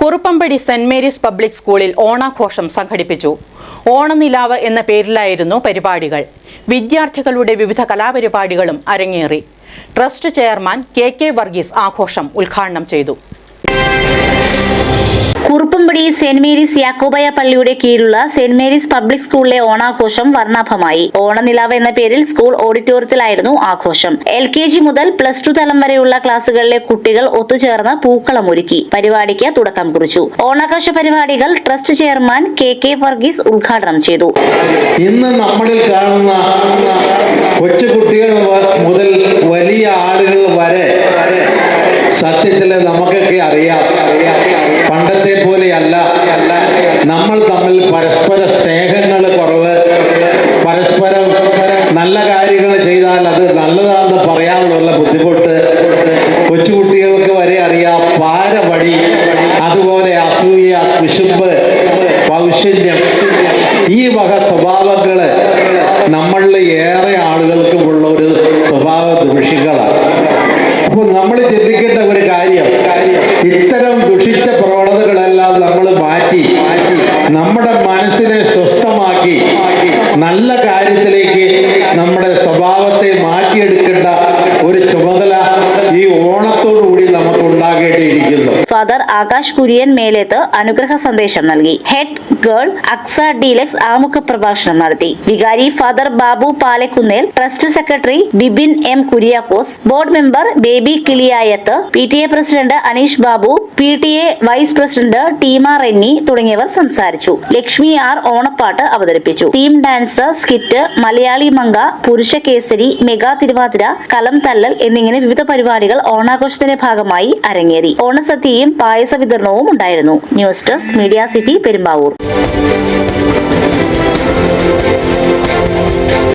Kuruppampady saint Mary's public സ്കൂളിൽ ഓണാഘോഷം സംഘടിപ്പിച്ചു. ഓണനിലാവ് എന്ന പേരിലായിരുന്നു പരിപാടികൾ. വിദ്യാർത്ഥികളുടെ വിവിധ കലാപരിപാടികളും അരങ്ങേറി. Trust chairman K K Varghese ആഘോഷം ഉദ്ഘാടനം ചെയ്തു. കുറുപ്പുംപടി സെന്റ് മേരീസ് യാക്കോബായ പള്ളിയുടെ കീഴിലുള്ള സെന്റ് മേരീസ് പബ്ലിക് സ്കൂളിലെ ഓണാഘോഷം വർണാഭമായി. ഓണനിലാവ് എന്ന പേരിൽ സ്കൂൾ ഓഡിറ്റോറിയത്തിലായിരുന്നു ആഘോഷം. എൽ കെ ജി മുതൽ പ്ലസ് ടു തലം വരെയുള്ള ക്ലാസുകളിലെ കുട്ടികൾ ഒത്തുചേർന്ന് പൂക്കളം ഒരുക്കി. പരിപാടിക്ക് തുടക്കം കുറിച്ചു. ഓണാഘോഷ പരിപാടികൾ trust chairman K K Varghese ഉദ്ഘാടനം ചെയ്തു. ഇന്ന് നമ്മളിൽ കാണുന്ന കൊച്ചു കുട്ടികൾ മുതൽ വലിയ ആളുകൾ വരെ സത്യത്തിൽ നമുക്കൊക്കെ അറിയാം. പണ്ടത്തെ പോലെയല്ല നമ്മൾ തമ്മിൽ പരസ്പര സ്നേഹങ്ങൾ കുറവ് പരസ്പരം നല്ല കാര്യങ്ങൾ ചെയ്താൽ അത് നല്ലതാണെന്ന് പറയാനുള്ള ബുദ്ധിമുട്ട്. കൊച്ചുകുട്ടികൾക്ക് വരെ അറിയാം പാരവഴി അതുപോലെ അസൂയ വിശുമ്പ് പൗശല്യം ഈ വക സ്വഭാവങ്ങൾ നമ്മളിൽ ഏറെ ആളുകൾക്കുമുള്ള ഒരു സ്വഭാവ ദൂഷികളാണ്. അപ്പോൾ നമ്മൾ ചിന്തിക്കേണ്ട ഒരു കാര്യം ഇത്തരം ദുഷിച്ച പ്രവണതകളെല്ലാം സ്വസ്ഥമാക്കി നല്ല കാര്യത്തിലേക്ക് നമ്മുടെ സ്വഭാവത്തെ മാറ്റിയെടുക്കേണ്ട ഒരു ചുമതല ഈ ഉണ്ടാകേണ്ടിയിരിക്കുന്നു ഫാദർ ആകാശ് കുര്യൻ മേലേത്ത് അനുഗ്രഹ സന്ദേശം നൽകി. ഹെഡ് ഗേൾ അക്സ ഡീലക്സ് ആമുഖ പ്രഭാഷണം നടത്തി. വികാരി father Babu Palakkunnel trust secretary Bibin M Kuriakose board member Baby Kiliyayathu P T A president Aneesh Babu P T A vice president Teema Renny തുടങ്ങിയവർ സംസാരിച്ചു. ലക്ഷ്മി ആർ ഓണപ്പാട്ട് അവതരിപ്പിച്ചു. ടീം ഡാൻസ് സ്കിറ്റ് മലയാളി മങ്ക പുരുഷ കേസരി മെഗാ തിരുവാതിര കലം തല്ലൽ എന്നിങ്ങനെ വിവിധ പരിപാടികൾ ഓണാഘോഷത്തിന്റെ ഭാഗമായി അരങ്ങേറി. ഓണസദ്യയും ഐശ്വര്യവും പായസ വിതരണവും ഉണ്ടായിരുന്നു. News desk media city Perumbavoor.